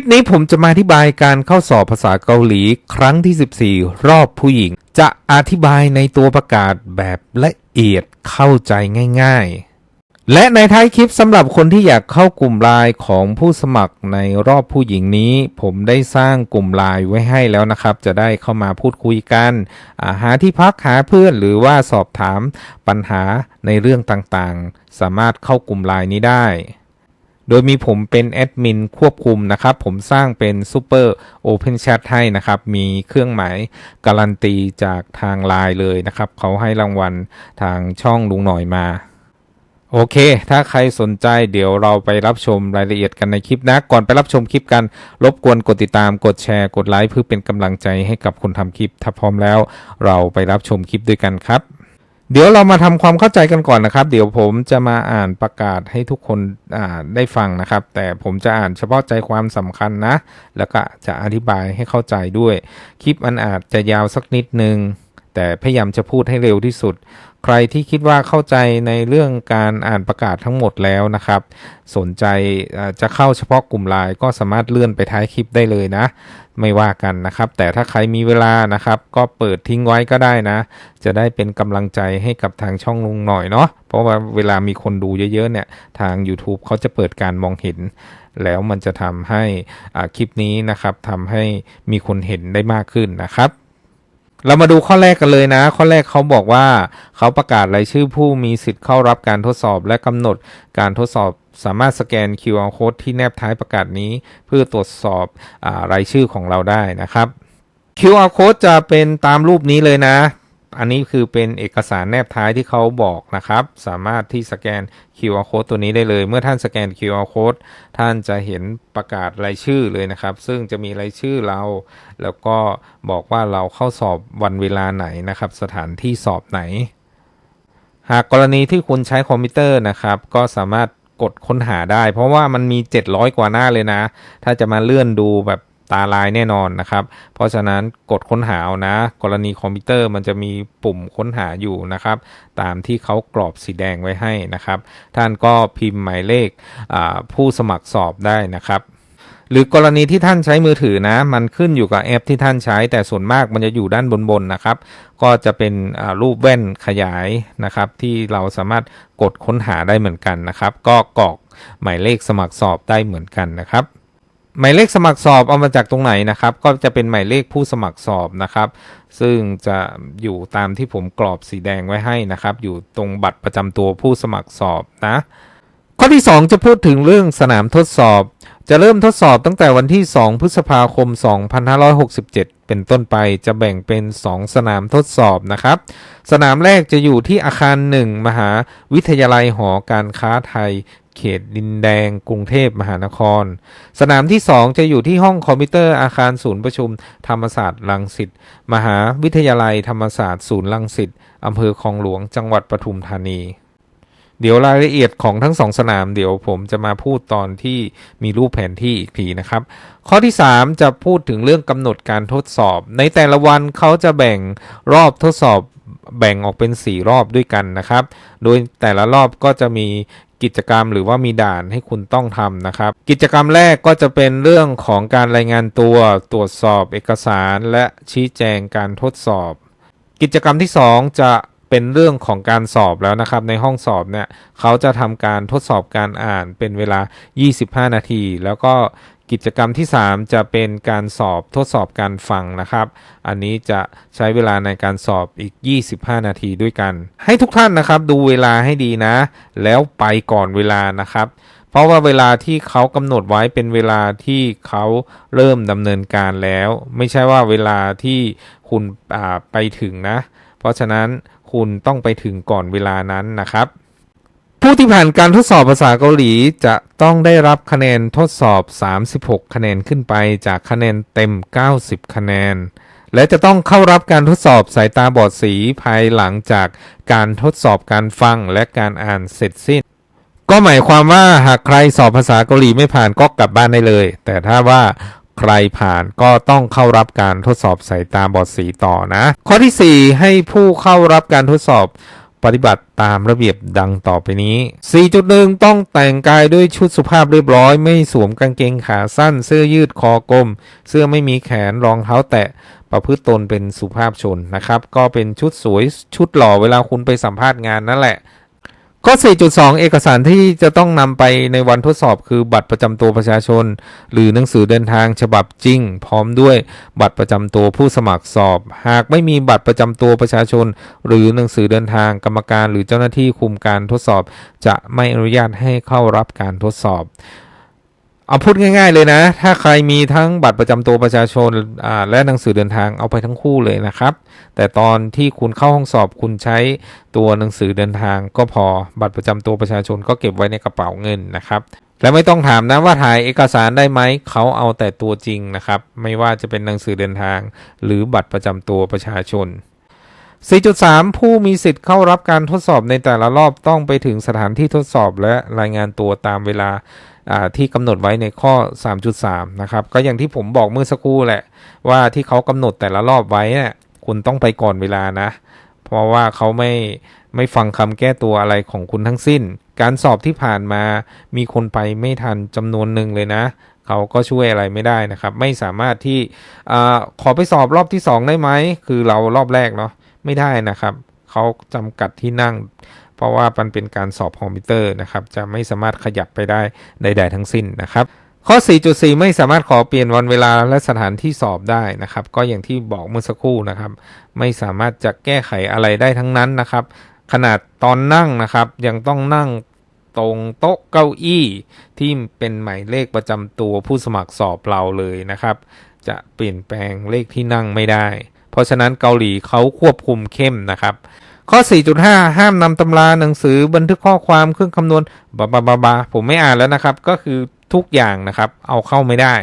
คลิปนี้ผมจะมาอธิบายการเข้าสอบภาษาเกาหลีครั้งที่ 14 รอบผู้หญิง จะอธิบายในตัวประกาศแบบละเอียดเข้าใจง่าย ๆ และในท้ายคลิปสำหรับคนที่อยากเข้ากลุ่มไลน์ของผู้สมัครในรอบผู้หญิงนี้ ผมได้สร้างกลุ่มไลน์ไว้ให้แล้วนะครับ จะได้เข้ามาพูดคุยกันาหาที่พักหาเพื่อนหรือว่าสอบถามปัญหาในเรื่องต่างๆ สามารถเข้ากลุ่มไลน์นี้ได้ โดยมีผมเป็นแอดมินควบคุมนะครับ ผมสร้างเป็น Super Open Chat ให้นะครับ มีเครื่องหมายการันตีจากทางไลน์เลยนะครับ เขาให้รางวัลทางช่องลุงหน่อยมาโอเค ถ้าใครสนใจเดี๋ยวเราไปรับชมรายละเอียดกันในคลิปนะ ก่อนไปรับชมคลิปกัน รบกวนกดติดตาม กดแชร์ กดไลค์เพื่อเป็นกำลังใจให้กับคนทำคลิป ถ้าพร้อมแล้ว เราไปรับชมคลิปด้วยกันครับ เดี๋ยวเรามาทำความเข้าใจกันก่อนนะครับ เดี๋ยวผมจะมาอ่านประกาศให้ทุกคนได้ฟังนะครับ แต่ผมจะอ่านเฉพาะใจความสำคัญนะ แล้วก็จะอธิบายให้เข้าใจด้วย คลิปมันอาจจะยาวสักนิดนึง แต่พยายามจะพูดให้เร็วที่สุด ใครที่คิดว่าเข้าใจในเรื่องการอ่านประกาศทั้งหมดแล้วนะครับ สนใจจะเข้าเฉพาะกลุ่มไลน์ก็สามารถเลื่อนไปท้ายคลิปได้เลยนะ ไม่ว่ากันนะครับ แต่ถ้าใครมีเวลานะครับ ก็เปิดทิ้งไว้ก็ได้นะ จะได้เป็นกำลังใจให้กับทางช่องลุงหน่อยเนาะเพราะว่าเวลามีคนดูเยอะๆเนี่ยทาง YouTube เขาจะเปิดการมองเห็น แล้วมันจะทำให้คลิปนี้นะครับทำให้มีคนเห็นได้มากขึ้นนะครับ เรามาดูข้อแรกกันเลยนะ ข้อแรกเขาบอกว่า เขาประกาศรายชื่อผู้มีสิทธิ์เข้ารับการทดสอบและกำหนดการทดสอบสามารถสแกน QR code ที่แนบท้ายประกาศนี้ เพื่อตรวจสอบอรายชื่อของเราได้นะครับ QR code จะเป็นตามรูปนี้เลยนะ อันนี้คือเป็นเอกสารแนบท้ายที่เขาบอกนะครับ สามารถที่สแกน QR code ตัวนี้ได้เลย เมื่อท่านสแกน QR code ท่านจะเห็นประกาศรายชื่อเลยนะครับ ซึ่งจะมีรายชื่อเรา แล้วก็บอกว่าเราเข้าสอบวันเวลาไหนนะครับ สถานที่สอบไหน หากกรณีที่คุณใช้คอมพิวเตอร์นะครับ ก็สามารถกดค้นหาได้ เพราะว่ามันมี 700 กว่าหน้าเลยนะ ถ้าจะมาเลื่อนดูแบบ ตาลายแน่นอนนะครับ เพราะฉะนั้นกดค้นหาเอานะ กรณีคอมพิวเตอร์มันจะมีปุ่มค้นหาอยู่นะครับ ตามที่เขากรอบสีแดงไว้ให้นะครับ ท่านก็พิมพ์หมายเลขผู้สมัครสอบได้นะครับหรือกรณีที่ท่านใช้มือถือนะ มันขึ้นอยู่กับแอปที่ท่านใช้ แต่ส่วนมากมันจะอยู่ด้านบนๆนะครับ ก็จะเป็นรูปแว่นขยายนะครับ ที่เราสามารถกดค้นหาได้เหมือนกันนะครับ ก็กรอกหมายเลขสมัครสอบได้เหมือนกันนะครับ หมายเลขสมัครสอบเอามาจากตรงไหนนะครับ ก็จะเป็นหมายเลขผู้สมัครสอบนะครับ ซึ่งจะอยู่ตามที่ผมกรอบสีแดงไว้ให้นะครับ อยู่ตรงบัตรประจำตัวผู้สมัครสอบนะ ข้อที่ 2 จะพูดถึงเรื่องสนามทดสอบ จะเริ่มทดสอบตั้งแต่วันที่ 2 พฤษภาคม 2567 เป็นต้นไปจะแบ่งเป็น 2 สนามทดสอบนะครับ สนามแรกจะอยู่ที่อาคาร 1 มหาวิทยาลัยหอการค้าไทย เขตดินแดงกรุงเทพมหานคร สนามที่ 2 จะอยู่ที่ห้องคอมพิวเตอร์อาคารศูนย์ประชุม ธรรมศาสตร์รังสิตมหาวิทยาลัยธรรมศาสตร์ศูนย์รังสิตอำเภอคลองหลวงจังหวัดปทุมธานี เดี๋ยวรายละเอียดของทั้งสองสนาม เดี๋ยวผมจะมาพูดตอนที่มีรูปแผนที่อีกทีนะครับ ข้อที่ 3 จะพูดถึงเรื่องกำหนดการทดสอบ ในแต่ละวันเขาจะแบ่งรอบทดสอบแบ่งออกเป็น 4 รอบด้วยกันนะครับ โดยแต่ละรอบก็จะมี กิจกรรมหรือว่ามีด่านให้คุณต้องทำนะครับ กิจกรรมแรกก็จะเป็นเรื่องของการรายงานตัวตรวจสอบเอกสาร และชี้แจงการทดสอบ กิจกรรมที่ 2 จะเป็นเรื่องของการสอบแล้วนะครับ ในห้องสอบเนี่ยเขาจะทำการทดสอบการอ่านเป็นเวลา 25 นาที แล้วก็ กิจกรรมที่ 3 จะเป็นการสอบทดสอบการฟังนะครับ อันนี้จะใช้เวลาในการสอบอีก 25 นาทีด้วยกัน ให้ทุกท่านนะครับดูเวลาให้ดีนะ แล้วไปก่อนเวลานะครับ เพราะว่าเวลาที่เขากำหนดไว้เป็นเวลาที่เขาเริ่มดำเนินการแล้ว ไม่ใช่ว่าเวลาที่คุณไปถึงนะ เพราะฉะนั้นคุณต้องไปถึงก่อนเวลานั้นนะครับ ผู้ที่ผ่านการทดสอบภาษาเกาหลีจะต้องได้รับคะแนนทดสอบ 36 คะแนนขึ้นไปจากคะแนนเต็ม 90 คะแนน และจะต้องเข้ารับการทดสอบสายตาบอดสีภายหลังจากการทดสอบการฟังและการอ่านเสร็จสิ้น ก็หมายความว่าหากใครสอบภาษาเกาหลีไม่ผ่านก็กลับบ้านได้เลย แต่ถ้าว่าใครผ่านก็ต้องเข้ารับการทดสอบสายตาบอดสีต่อนะ ข้อที่ 4 ให้ผู้เข้ารับการทดสอบ ปฏิบัติตามระเบียบดังต่อไปนี้ 4.1 ต้องแต่งกายด้วยชุดสุภาพเรียบร้อย ไม่สวมกางเกงขาสั้น เสื้อยืดคอกลม เสื้อไม่มีแขนรองเท้าแตะ ประพฤติตนเป็นสุภาพชนนะครับ ก็เป็นชุดสวยชุดหล่อเวลาคุณไปสัมภาษณ์งานนั่นแหละ ข้อ 4.2 เอกสารที่จะต้องนำไปในวันทดสอบคือบัตรประจำตัวประชาชน หรือหนังสือเดินทางฉบับจริง พร้อมด้วยบัตรประจำตัวผู้สมัครสอบ หากไม่มีบัตรประจำตัวประชาชน หรือหนังสือเดินทางกรรมการ หรือเจ้าหน้าที่คุมการทดสอบ จะไม่อนุญาตให้เข้ารับการทดสอบ เอาพูดง่ายๆเลยนะ ถ้าใครมีทั้งบัตรประจำตัวประชาชนอ่าและหนังสือเดินทางเอาไปทั้งคู่เลยนะครับ แต่ตอนที่คุณเข้าห้องสอบคุณใช้ตัวหนังสือเดินทาง ก็พอบัตรประจำตัวประชาชนก็เก็บไว้ในกระเป๋าเงินนะครับและไม่ต้องถามนะว่าถ่ายเอกสารได้ไหม เขาเอาแต่ตัวจริงนะครับ ไม่ว่าจะเป็นหนังสือเดินทาง หรือบัตรประจำตัวประชาชน 4.3 ผู้มีสิทธิ์เข้ารับการทดสอบในแต่ละรอบต้องไปถึงสถานที่ทดสอบและรายงานตัวตามเวลา ที่กำหนดไว้ในข้อ 3.3 นะครับ ก็อย่างที่ผมบอกเมื่อสักครู่แหละ ว่าที่เขากำหนดแต่ละรอบไว้เนี่ยคุณต้องไปก่อนเวลานะ เพราะว่าเขาไม่ไม่ฟังคำแก้ตัวอะไรของคุณทั้งสิ้น การสอบที่ผ่านมามีคนไปไม่ทันจำนวนหนึ่งเลยนะเขาก็ช่วยอะไรไม่ได้นะครับ ไม่สามารถที่อขอไปสอบรอบที่ 2 ได้ไหม คือเรารอบแรกเนาะไม่ได้นะครับ เขาจำกัดที่นั่ง เพราะว่ามันเป็นการสอบคอมพิวเตอร์นะครับ จะไม่สามารถขยับไปได้ใด ๆ ทั้งสิ้นนะครับ ข้อ 4.4 ไม่สามารถขอเปลี่ยนวันเวลาและสถานที่สอบได้นะครับ ก็อย่างที่บอกเมื่อสักครู่นะครับ ไม่สามารถจะแก้ไขอะไรได้ทั้งนั้นนะครับ ขนาดตอนนั่งนะครับ ยังต้องนั่งตรงโต๊ะเก้าอี้ที่เป็นหมายเลขประจำตัวผู้สมัครสอบเราเลยนะครับ จะเปลี่ยนแปลงเลขที่นั่งไม่ได้ เพราะฉะนั้นเกาหลีเขาควบคุมเข้มนะครับ ข้อ 4.5 ห้ามนำตำราหนังสือบันทึกข้อความเครื่องคำนวณบาบาบาบาผมไม่อ่านแล้วนะครับ ก็คือทุกอย่างนะครับ เอาเข้าไม่ได้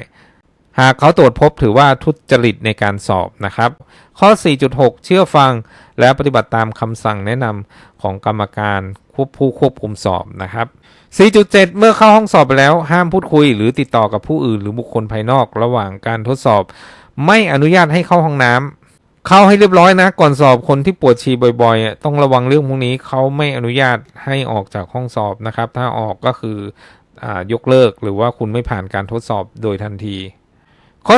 หากเขาตรวจพบถือว่าทุจริตในการสอบนะครับ ข้อ 4.6 เชื่อฟังและปฏิบัติตามคำสั่งแนะนำของกรรมการควบผู้ควบคุมสอบนะครับ 4.7 เมื่อเข้าห้องสอบไปแล้ว ห้ามพูดคุย หรือติดต่อกับผู้อื่น หรือบุคคลภายนอก ระหว่างการทดสอบ ไม่อนุญาตให้เข้าห้องน้ำ เข้าให้เรียบร้อยนะ ก่อนสอบคนที่ปวดฉี่บ่อยๆ ต้องระวังเรื่องพวกนี้เขาไม่อนุญาตให้ออกจากห้องสอบนะครับ ถ้าออกก็คืออยกเลิกหรือว่าคุณไม่ผ่านการทดสอบโดยทันที ข้อ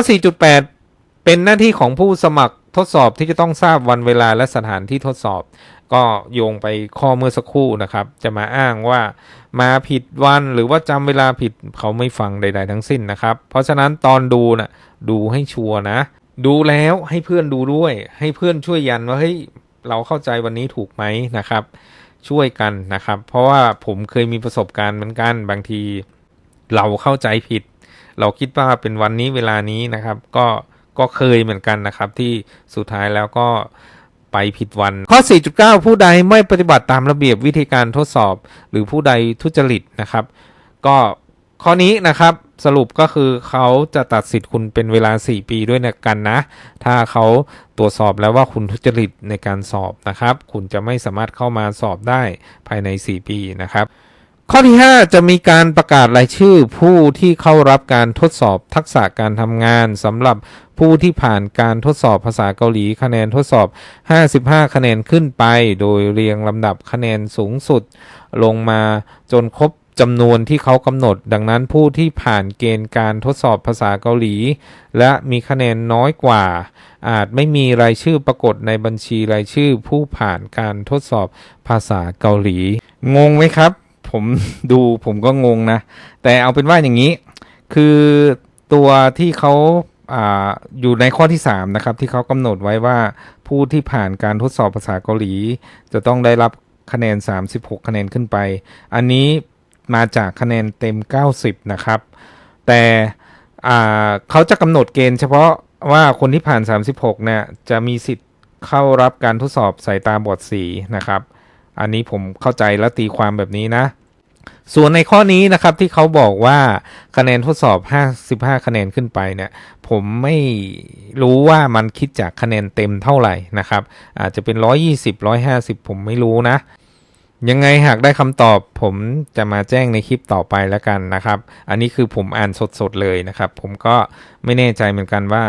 4.8 เป็นหน้าที่ของผู้สมัครทดสอบที่จะต้องทราบวันเวลาและสถานที่ทดสอบ ก็โยงไปข้อเมื่อสักครู่นะครับ จะมาอ้างว่ามาผิดวันหรือว่าจำเวลาผิดเขาไม่ฟังใด ๆ ทั้งสิ้นนะครับ เพราะฉะนั้นตอนดูนะ่ะดูให้ชัวร์นะ ดูแล้วให้เพื่อนดูด้วย ให้เพื่อนช่วยยันว่าเฮ้ยเราเข้าใจวันนี้ถูกไหมนะครับ ช่วยกันนะครับ เพราะว่าผมเคยมีประสบการณ์เหมือนกันบางทีเราเข้าใจผิด เราคิดว่าเป็นวันนี้เวลานี้นะครับ ก็ก็เคยเหมือนกันนะครับ ที่สุดท้ายแล้วก็ไปผิดวัน ข้อ 4.9 ผู้ใดไม่ปฏิบัติตามระเบียบวิธีการทดสอบ หรือผู้ใดทุจริตนะครับ ก็ข้อนี้นะครับ สรุปก็คือเขาจะตัดสิทธิ์คุณเป็นเวลา 4 ปีด้วยนะกันนะ ถ้าเขาตรวจสอบแล้วว่าคุณทุจริตในการสอบนะครับ คุณจะไม่สามารถเข้ามาสอบได้ภายใน 4 ปีนะครับ ข้อที่ 5 จะมีการประกาศรายชื่อผู้ที่เข้ารับการทดสอบทักษะการทำงานสำหรับผู้ที่ผ่านการทดสอบภาษาเกาหลีคะแนนทดสอบ 55 คะแนนขึ้นไป โดยเรียงลำดับคะแนนสูงสุด ลงมาจนครบ จำนวนที่เขากำหนด ดังนั้นผู้ที่ผ่านเกณฑ์การทดสอบภาษาเกาหลี และมีคะแนนน้อยกว่า อาจไม่มีรายชื่อปรากฏในบัญชีรายชื่อ ผู้ผ่านการทดสอบภาษาเกาหลี งงไหมครับ ผมดูผมก็งงนะ แต่เอาเป็นว่าอย่างนี้ คือตัวที่เขาอยู่ในข้อที่ 3 นะครับ ที่เขากำหนดไว้ว่าผู้ที่ผ่านการทดสอบภาษาเกาหลี จะต้องได้รับคะแนน 36 คะแนนขึ้นไป อันนี้ มาจากคะแนนเต็ม 90 นะครับ แต่เขาจะกำหนดเกณฑ์เฉพาะว่าคนที่ผ่าน 36 เนี่ย จะมีสิทธิ์เข้ารับการทดสอบสายตาบอดสีนะครับ อันนี้ผมเข้าใจและตีความแบบนี้นะ ส่วนในข้อนี้นะครับที่เขาบอกว่าคะแนนทดสอบ 55 คะแนนขึ้นไปเนี่ย ผมไม่รู้ว่ามันคิดจากคะแนนเต็มเท่าไหร่นะครับ อาจจะเป็น 120 150 ผมไม่รู้นะ ยังไงหากได้คำตอบผมจะมาแจ้งในคลิปต่อไปแล้วกันนะครับ อันนี้คือผมอ่านสดๆเลยนะครับ ผมก็ไม่แน่ใจเหมือนกันว่า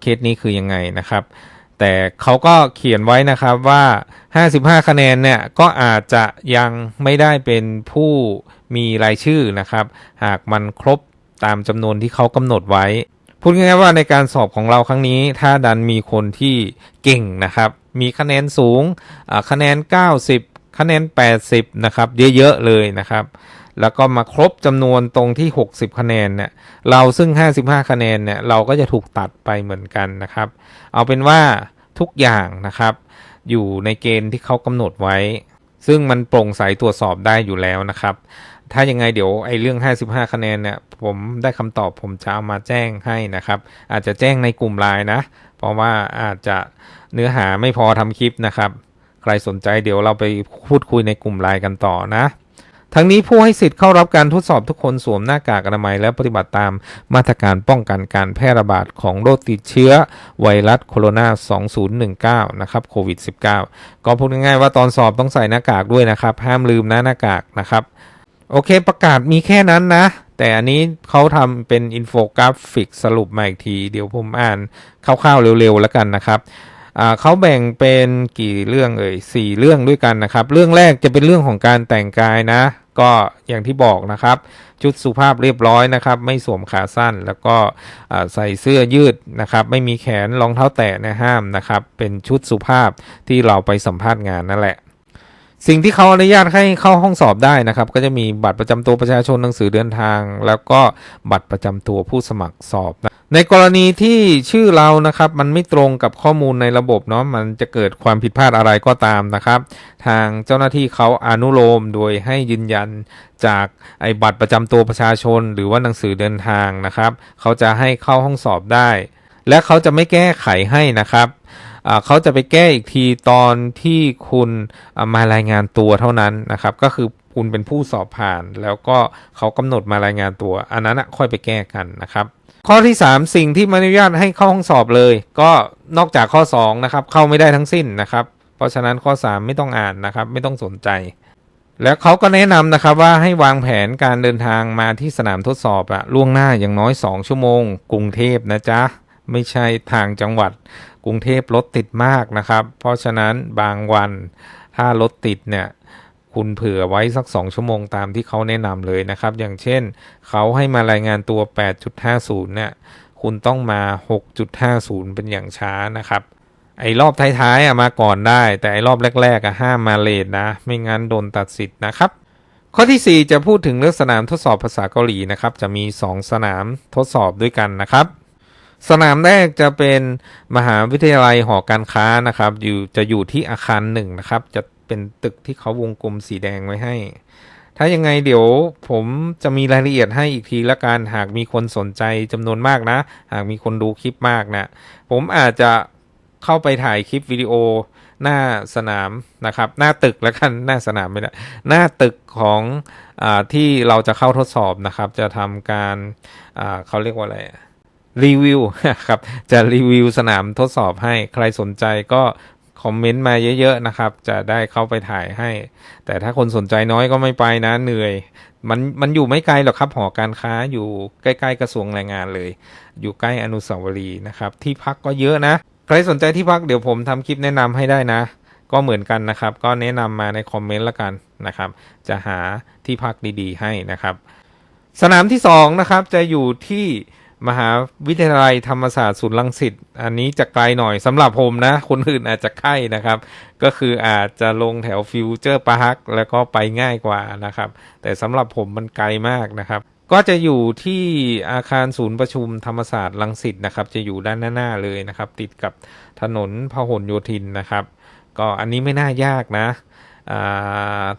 เคสนี้คือยังไงนะครับ แต่เขาก็เขียนไว้นะครับว่า 55 คะแนนเนี่ยก็อาจจะยังไม่ได้เป็นผู้มีรายชื่อนะครับ หากมันครบตามจำนวนที่เขากำหนดไว้ พูดง่ายๆว่าในการสอบของเราครั้งนี้ ถ้าดันมีคนที่เก่งนะครับ มีคะแนนสูงคะแนน 90 คะแนน 80 นะครับ เยอะๆเลยนะครับ แล้วก็มาครบจำนวนตรงที่ 60 คะแนนเนี่ยเราซึ่ง 55 คะแนนเนี่ยเราก็จะถูกตัดไปเหมือนกันนะครับ เอาเป็นว่าทุกอย่างนะครับ อยู่ในเกณฑ์ที่เขากำหนดไว้ ซึ่งมันโปร่งใสตรวจสอบได้อยู่แล้วนะครับ ถ้ายังไงเดี๋ยวไอ้เรื่อง 55 คะแนนเนี่ยผมได้คำตอบผมจะเอามาแจ้งให้นะครับ อาจจะแจ้งในกลุ่มไลน์นะ เพราะว่าอาจจะเนื้อหาไม่พอทำคลิปนะครับ ใครสนใจเดี๋ยวเราไปพูดคุยในกลุ่มไลน์กันต่อนะ ทั้งนี้ผู้ให้สิทธิ์เข้ารับการทดสอบทุกคนสวมหน้ากากอนามัย และปฏิบัติตามมาตรการป้องกันการแพร่ระบาดของโรคติดเชื้อไวรัสโคโรนา 2019 นะครับโควิด -19 ก็พูดง่ายๆว่าตอนสอบต้องใส่หน้ากากด้วยนะครับ ห้ามลืมนะหน้ากากนะครับ โอเคประกาศมีแค่นั้นนะแต่อันนี้เขาทำเป็นอินโฟกราฟิกสรุปมาอีกที เดี๋ยวผมอ่านคร่าวๆเร็วๆแล้วกันนะครับ เขาแบ่งเป็นกี่เรื่องเอ่ยสี่เรื่องด้วยกันนะครับ เรื่องแรกจะเป็นเรื่องของการแต่งกายนะ ก็อย่างที่บอกนะครับ ชุดสุภาพเรียบร้อยนะครับ ไม่สวมขาสั้น แล้วก็ใส่เสื้อยืดนะครับ ไม่มีแขนรองเท้าแตะนะห้ามนะครับ เป็นชุดสุภาพที่เราไปสัมภาษณ์งานนั่นแหละสิ่งที่เขาอนุญาตให้เข้าห้องสอบได้นะครับ ก็จะมีบัตรประจำตัวประชาชนหนังสือเดินทาง แล้วก็บัตรประจำตัวผู้สมัครสอบนะ ในกรณีที่ชื่อเรานะครับ มันไม่ตรงกับข้อมูลในระบบเนาะมันจะเกิดความผิดพลาดอะไรก็ตามนะครับ ทางเจ้าหน้าที่เขาอนุโลมโดยให้ยืนยันจากไอ้บัตรประจำตัวประชาชน หรือว่าหนังสือเดินทางนะครับ เขาจะให้เข้าห้องสอบได้ และเขาจะไม่แก้ไขให้นะครับเขาจะไปแก้อีกทีตอนที่คุณมารายงานตัวเท่านั้นนะครับ ก็คือคุณเป็นผู้สอบผ่าน แล้วก็เขากำหนดมารายงานตัว อันนั้นค่อยไปแก้กันนะครับ ข้อที่ 3 สิ่งที่ไม่อนุญาตให้เข้าห้องสอบเลย ก็นอกจากข้อ2นะครับเข้าไม่ได้ทั้งสิ้นนะครับ เพราะฉะนั้นข้อ 3 ไม่ต้องอ่านนะครับ ไม่ต้องสนใจ แล้วเขาก็แนะนำนะครับว่าให้วางแผนการเดินทางมาที่สนามทดสอบอะล่วงหน้าอย่างน้อย 2 ชั่วโมง กรุงเทพนะจ๊ะไม่ใช่ทางจังหวัด กรุงเทพรถติดมากนะครับ เพราะฉะนั้นบางวันถ้ารถติดเนี่ย คุณเผื่อไว้สัก 2 ชั่วโมงตามที่เขาแนะนำเลยนะครับ อย่างเช่น เขาให้มารายงานตัว 8.50 เนี่ย คุณต้องมา 6.50 เป็นอย่างช้านะครับ ไอ้รอบท้ายๆอะมาก่อนได้ แต่ไอ้รอบแรกๆอะห้ามมาเลทนะ ไม่งั้นโดนตัดสิทธิ์นะครับ ข้อทีสี่4 จะพูดถึงเรื่องสนามทดสอบภาษาเกาหลีนะครับ จะมี 2 สนามทดสอบด้วยกันนะครับสนามแรกจะเป็นมหาวิทยาลัยหอการค้านะครับ อยู่จะอยู่ที่อาคารหนึ่งนะครับ จะ เป็นตึกที่เขาวงกลมสีแดงไว้ให้ ถ้ายังไงเดี๋ยวผมจะมีรายละเอียดให้อีกทีละกันหากมีคนสนใจจำนวนมากนะ หากมีคนดูคลิปมากนะผมอาจจะเข้าไปถ่ายคลิปวิดีโอหน้าสนามนะครับ หน้าตึกแล้วกันหน้าสนามไม่ได้หน้าตึกของอที่เราจะเข้าทดสอบนะครับ จะทำการเขาเรียกว่าอะไรรีวิวครับจะรีวิวสนามทดสอบให้ใครสนใจก็ คอมเมนต์มาเยอะๆนะครับ จะได้เข้าไปถ่ายให้ แต่ถ้าคนสนใจน้อยก็ไม่ไปนะเหนื่อย มันมันอยู่ไม่ไกลหรอกครับหอการค้าอยู่ใกล้ๆกระทรวงแรงงานเลย อยู่ใกล้อนุสาวรีย์นะครับ ที่พักก็เยอะนะ ใครสนใจที่พักเดี๋ยวผมทำคลิปแนะนำให้ได้นะ ก็เหมือนกันนะครับ ก็แนะนำมาในคอมเมนต์ละกันนะครับ จะหาที่พักดีๆให้นะครับ สนามที่สองนะครับจะอยู่ที่ มหาวิทยาลัยธรรมศาสตร์ศูนย์รังสิตอันนี้จะไกลหน่อยสำหรับผมนะ คนอื่นอาจจะใกล้นะครับ ก็คืออาจจะลงแถวฟิวเจอร์พาร์คแล้วก็ไปง่ายกว่านะครับ แต่สำหรับผมมันไกลมากนะครับ ก็จะอยู่ที่อาคารศูนย์ประชุมธรรมศาสตร์รังสิตนะครับ จะอยู่ด้านหน้าเลยนะครับ ติดกับถนนพหลโยธินนะครับ ก็อันนี้ไม่น่ายากนะ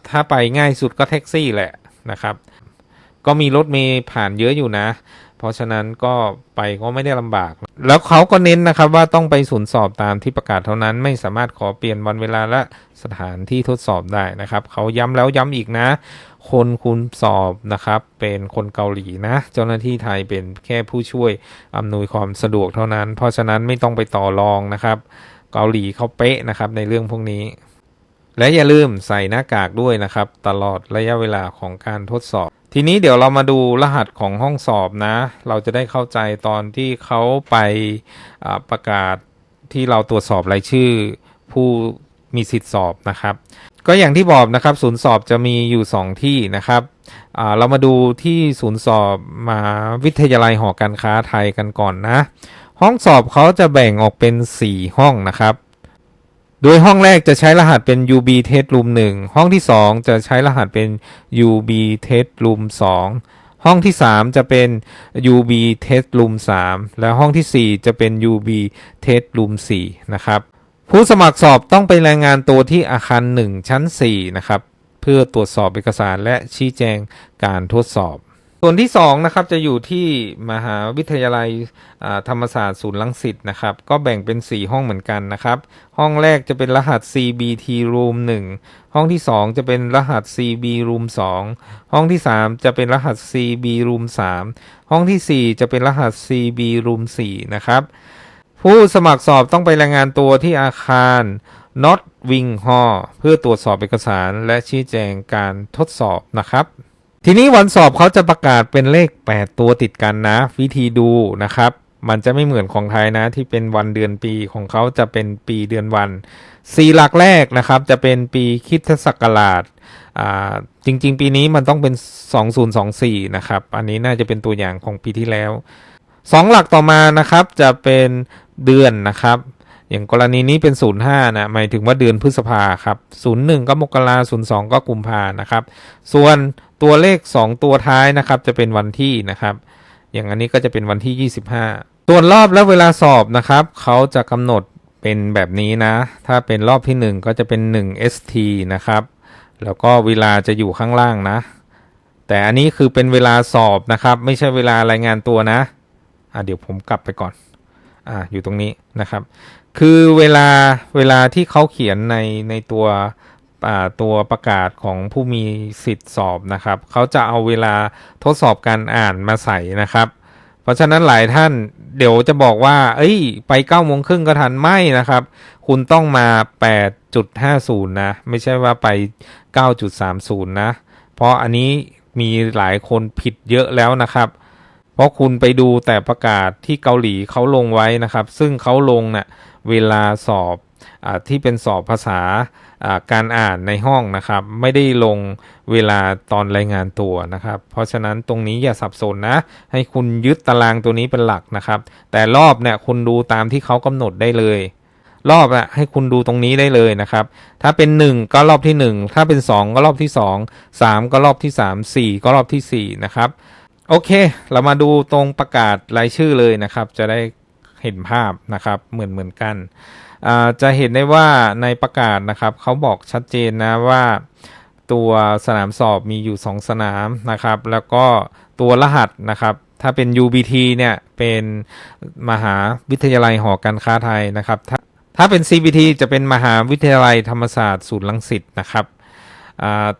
ถ้าไปง่ายสุดก็แท็กซี่แหละนะครับ ก็มีรถเมย์ผ่านเยอะอยู่นะ เพราะฉะนั้นก็ไปก็ไม่ได้ลำบาก แล้วเขาก็เน้นนะครับว่าต้องไปศูนย์สอบตามที่ประกาศเท่านั้น ไม่สามารถขอเปลี่ยนวันเวลาและสถานที่ทดสอบได้นะครับ เขาย้ำแล้วย้ำอีกนะ คนคุณสอบนะครับ เป็นคนเกาหลีนะ เจ้าหน้าที่ไทยเป็นแค่ผู้ช่วยอำนวยความสะดวกเท่านั้น เพราะฉะนั้นไม่ต้องไปต่อรองนะครับ เกาหลีเขาเป๊ะนะครับในเรื่องพวกนี้ และอย่าลืมใส่หน้ากากด้วยนะครับ ตลอดระยะเวลาของการทดสอบ ทีนี้เดี๋ยวเรามาดูรหัสของห้องสอบนะ เราจะได้เข้าใจตอนที่เขาไปประกาศที่เราตรวจสอบรายชื่อ ผู้มีสิทธิสอบนะครับ ก็อย่างที่บอกนะครับ ศูนย์สอบจะมีอยู่ 2 ที่นะครับอ่าเรามาดูที่ศูนย์สอบมหาวิทยาลัยหอการค้าไทยกันก่อนนะ ห้องสอบเขาจะแบ่งออกเป็น 4 ห้องนะครับ โดยห้องแรกจะใช้รหัสเป็น UB Test Room 1 ห้องที่ 2 จะใช้รหัสเป็น UB Test Room 2 ห้องที่ 3 จะเป็น UB Test Room 3 และห้องทีสี่ 4 จะเป็น UB Test Room 4 นะครับ ผู้สมัครสอบต้องไปรายงานตัวที่อาคาร 1 ชั้น 4 นะครับ เพื่อตรวจสอบเอกสารและชี้แจงการทดสอบ ส่วนที่2นะครับจะอยู่ที่มหาวิทยาลัยธรรมศาสตร์ศูนย์ลังสิตนะครับ ก็แบ่งเป็น 4 ห้องเหมือนกันนะครับ ห้องแรกจะเป็นรหัส CBT Room 1 ห้องที่ 2 จะเป็นรหัส CB Room 2 ห้องที่ 3 จะเป็นรหัส CB Room 3 ห้องทีสี่4 จะเป็นรหัส CB Room 4 นะครับ ผู้สมัครสอบต้องไปรายงานตัวที่อาคาร Not Wing Hall เพื่อตรวจสอบเอกสารและชี้แจงการทดสอบนะครับ ทีนี้วันสอบเขาจะประกาศเป็นเลข 8 ตัวติดกันนะ วิธีดูนะครับ มันจะไม่เหมือนของไทยนะ ที่เป็นวันเดือนปีของเขาจะเป็นปีเดือนวันสี่หลักแรกนะครับ จะเป็นปีคิดศักราชจริง ๆ ปีนี้มันต้องเป็น 2024 นะครับ อันนี้น่าจะเป็นตัวอย่างของปีที่แล้วสองหลักต่อมานะครับจะเป็นเดือนนะครับ อย่างกรณีนี้เป็น 05 นะหมายถึงว่าเดือนพฤษภาครับ 01 ก็มกรา02 ก็กุมภานะครับ ส่วน ตัวเลข 2 ตัวท้ายนะครับ จะเป็นวันที่นะครับ อย่างอันนี้ก็จะเป็นวันที่ 25 ส่วนรอบและเวลาสอบนะครับ เขาจะกำหนดเป็นแบบนี้นะ ถ้าเป็นรอบที่ 1 ก็จะเป็น 1 ST นะครับ แล้วก็เวลาจะอยู่ข้างล่างนะ แต่อันนี้คือเป็นเวลาสอบนะครับ ไม่ใช่เวลารายงานตัวนะอะเดี๋ยวผมกลับไปก่อนอ่าอยู่ตรงนี้นะครับ คือเวลาเวลาที่เขาเขียนในในตัว ตัวประกาศของผู้มีสิทธิ์สอบนะครับเขาจะเอาเวลาทดสอบการอ่านมาใส่นะครับ เพราะฉะนั้นหลายท่านเดี๋ยวจะบอกว่า เอ้ย ไป9ก้าโมงครึ่งก็ทันไม่นะครับ คุณต้องมา 8.50 นะ ไม่ใช่ว่าไป 9.30 นะ เพราะอันนี้มีหลายคนผิดเยอะแล้วนะครับเพราะคุณไปดูแต่ประกาศที่เกาหลีเขาลงไว้นะครับ ซึ่งเขาลงเนะ่ะเวลาสอบ ที่เป็นสอบภาษาการอ่านในห้องนะครับ ไม่ได้ลงเวลาตอนรายงานตัวนะครับ เพราะฉะนั้นตรงนี้อย่าสับสนนะ ให้คุณยึดตารางตัวนี้เป็นหลักนะครับ แต่รอบเนี่ยคุณดูตามที่เขากำหนดได้เลยรอบอะให้คุณดูตรงนี้ได้เลยนะครับ ถ้าเป็น 1 ก็รอบที่ 1 ถ้าเป็น 2 ก็รอบที่ 2 3 ก็รอบที่ 3 4 ก็รอบทีสี่4 นะครับ โอเค เรามาดูตรงประกาศรายชื่อเลยนะครับ จะได้เห็นภาพนะครับเหมือนเหมือนกัน จะเห็นได้ว่าในประกาศนะครับเขาบอกชัดเจนนะว่าตัวสนามสอบมีอยู่ 2 สนามนะครับ แล้วก็ตัวรหัสนะครับ ถ้าเป็น UBT เนี่ยเป็นมหาวิทยาลัยหอการค้าไทยนะครับ ถ้าถ้าเป็น CBT จะเป็นมหาวิทยาลัยธรรมศาสตร์ศูนย์ลังสิตนะครับ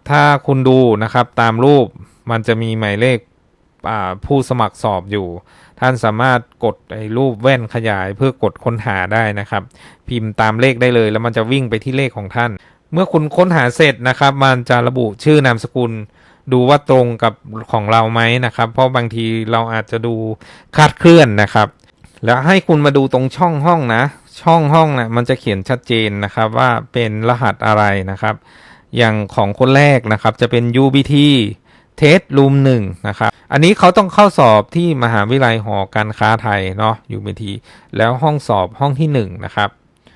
ถ้าคุณดูนะครับตามรูปมันจะมีหมายเลข ผู้สมัครสอบอยู่ ท่านสามารถกดไอ้รูปแว่นขยายเพื่อกดค้นหาได้นะครับ พิมพ์ตามเลขได้เลย แล้วมันจะวิ่งไปที่เลขของท่าน เมื่อคุณค้นหาเสร็จนะครับ มันจะระบุชื่อนามสกุล ดูว่าตรงกับของเราไหมนะครับ เพราะบางทีเราอาจจะดูคลาดเคลื่อนนะครับ แล้วให้คุณมาดูตรงช่องห้องนะ ช่องห้องนะมันจะเขียนชัดเจนนะครับว่าเป็นรหัสอะไรนะครับ อย่างของคนแรกนะครับจะเป็น UBT เทสรูมหนึ่งนะครับ อันนี้เขาต้องเข้าสอบที่มหาวิทยาลัยหอการค้าไทยเนาะ UBT แล้วห้องสอบห้องที่หนึ่งนะครับ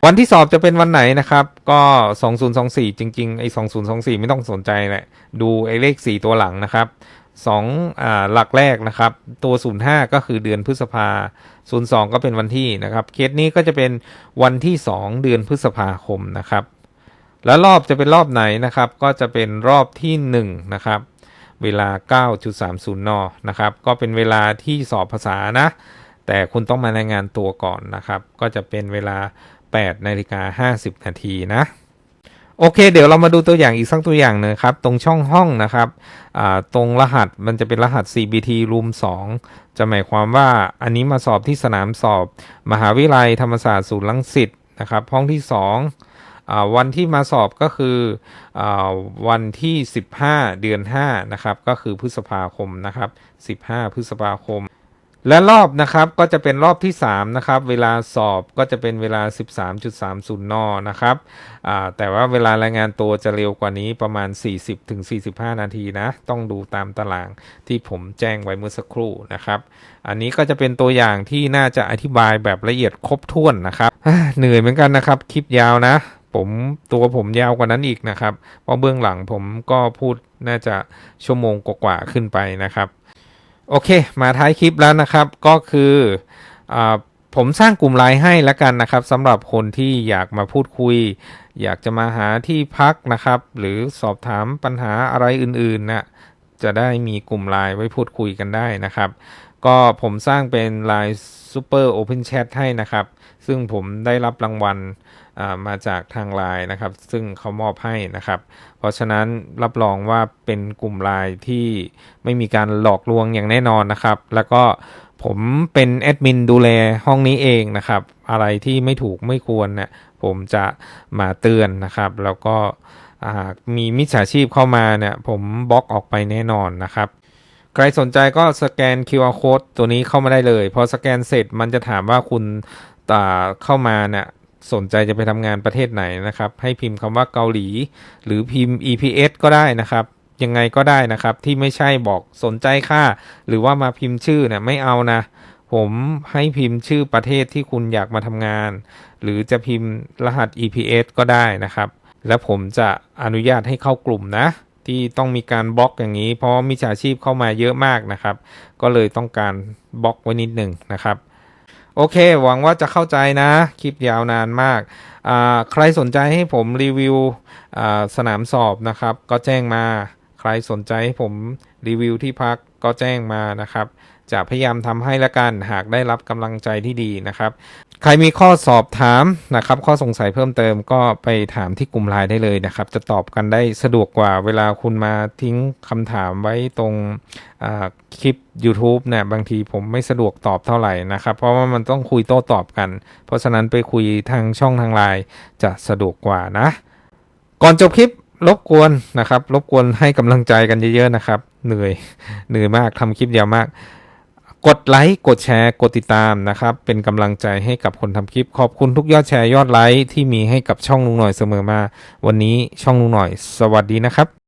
วันที่สอบจะเป็นวันไหนนะครับ ก็ 2024 จริงๆไอ้2024 ไม่ต้องสนใจแหละดูไอ้เลข 4 ตัวหลังนะครับสองอ่าหลักแรกนะครับ ตัว 05 ก็คือเดือนพฤษภา 02 ก็เป็นวันที่นะครับ เคสนี้ก็จะเป็นวันที่ 2 เดือนพฤษภาคมนะครับ แล้วรอบจะเป็นรอบไหนนะครับ ก็จะเป็นรอบที่ 1 นะครับ เวลา 9.30 น นะครับ ก็เป็นเวลาที่สอบภาษานะ แต่คุณต้องมารายงานตัวก่อนนะครับ ก็จะเป็นเวลา 8 นาฬิกา 50 นาทีนะ โอเค เดี๋ยวเรามาดูตัวอย่างอีกสักตัวอย่างหนึงครับ ตรงช่องห้องนะครับ ตรงรหัสมันจะเป็นรหัส CBT Room 2 จะหมายความว่าอันนี้มาสอบที่สนามสอบ มหาวิทยาลัยธรรมศาสตร์ศูนย์ลังสิตนะครับ ห้องที่ 2 วันที่มาสอบก็คืออวันที่ 15 เดือน 5 นะครับ ก็คือพฤษภาคมนะครับ 15 พฤษภาคม และรอบนะครับก็จะเป็นรอบที่ 3 นะครับ เวลาสอบก็จะเป็นเวลา 13.30 น นะครับ แต่ว่าเวลารายงานตัวจะเร็วกว่านี้ประมาณ 40-45 นาทีนะ ต้องดูตามตารางที่ผมแจ้งไว้เมื่อสักครู่นะครับ อันนี้ก็จะเป็นตัวอย่างที่น่าจะอธิบายแบบละเอียดครบถ้วนนะครับ เหนื่อยเหมือนกันนะครับ คลิปยาวนะ ผมตัวผมยาวกว่านั้นอีกนะครับ เพราะเบื้องหลังผมก็พูดน่าจะชั่วโมงกว่าๆขึ้นไปนะครับ โอเค มาท้ายคลิปแล้วนะครับ ก็คืออผมสร้างกลุ่มไลน์ให้แล้วกันนะครับสำหรับคนที่อยากมาพูดคุย อยากจะมาหาที่พักนะครับ หรือสอบถามปัญหาอะไรอื่นๆนะจะได้มีกลุ่มไลน์ไว้พูดคุยกันได้นะครับ ก็ผมสร้างเป็น Line Super Open Chat ให้นะครับ ซึ่งผมได้รับรางวัล มาจากทางไลน์นะครับ ซึ่งเขามอบให้นะครับ เพราะฉะนั้นรับรองว่าเป็นกลุ่มไลน์ที่ไม่มีการหลอกลวงอย่างแน่นอนนะครับ แล้วก็ผมเป็นแอดมินดูแลห้องนี้เองนะครับ อะไรที่ไม่ถูกไม่ควรเนี่ยผมจะมาเตือนนะครับ แล้วก็มีมิจฉาชีพเข้ามาเนี่ย ผมบล็อกออกไปแน่นอนนะครับใครสนใจก็สแกน QR code ตัวนี้เข้ามาได้เลย พอสแกนเสร็จมันจะถามว่าคุณอ่าเข้ามาเนี่ย สนใจจะไปทำงานประเทศไหนนะครับ ให้พิมพ์คำว่าเกาหลี หรือพิมพ์ EPS ก็ได้นะครับ ยังไงก็ได้นะครับ ที่ไม่ใช่บอกสนใจค่าหรือว่ามาพิมพ์ชื่อเนี่ยไม่เอานะ ผมให้พิมพ์ชื่อประเทศที่คุณอยากมาทำงาน หรือจะพิมพ์รหัส EPS ก็ได้นะครับ แล้วผมจะอนุญาตให้เข้ากลุ่มนะ ที่ต้องมีการบล็อกอย่างนี้ เพราะมิจฉาชีพเข้ามาเยอะมากนะครับ ก็เลยต้องการบล็อกไว้นิดหนึ่งนะครับ โอเค หวังว่าจะเข้าใจนะ คลิปยาวนานมาก ใครสนใจให้ผมรีวิวสนามสอบนะครับ ก็แจ้งมา ใครสนใจให้ผมรีวิวที่พักก็แจ้งมานะครับ จะพยายามทำให้ละกันหากได้รับกำลังใจที่ดีนะครับ ใครมีข้อสอบถามนะครับ ข้อสงสัยเพิ่มเติมก็ไปถามที่กลุ่มไลน์ได้เลยนะครับ จะตอบกันได้สะดวกกว่าเวลาคุณมาทิ้งคำถามไว้ตรงคลิป YouTube เนี่ยบางทีผมไม่สะดวกตอบเท่าไหร่นะครับ เพราะว่ามันต้องคุยโต้ตอบกัน เพราะฉะนั้นไปคุยทางช่องทางไลน์จะสะดวกกว่านะ ก่อนจบคลิป รบกวนนะครับ รบกวนให้กำลังใจกันเยอะๆนะครับ เหนื่อยเหนื่อยมากทำคลิปยาวมาก กดไลค์กดแชร์กดติดตามนะครับ เป็นกำลังใจให้กับคนทำคลิป ขอบคุณทุกยอดแชร์ยอดไลค์ที่มีให้กับช่องลุงหน่อยเสมอมา วันนี้ช่องลุงหน่อย สวัสดีนะครับ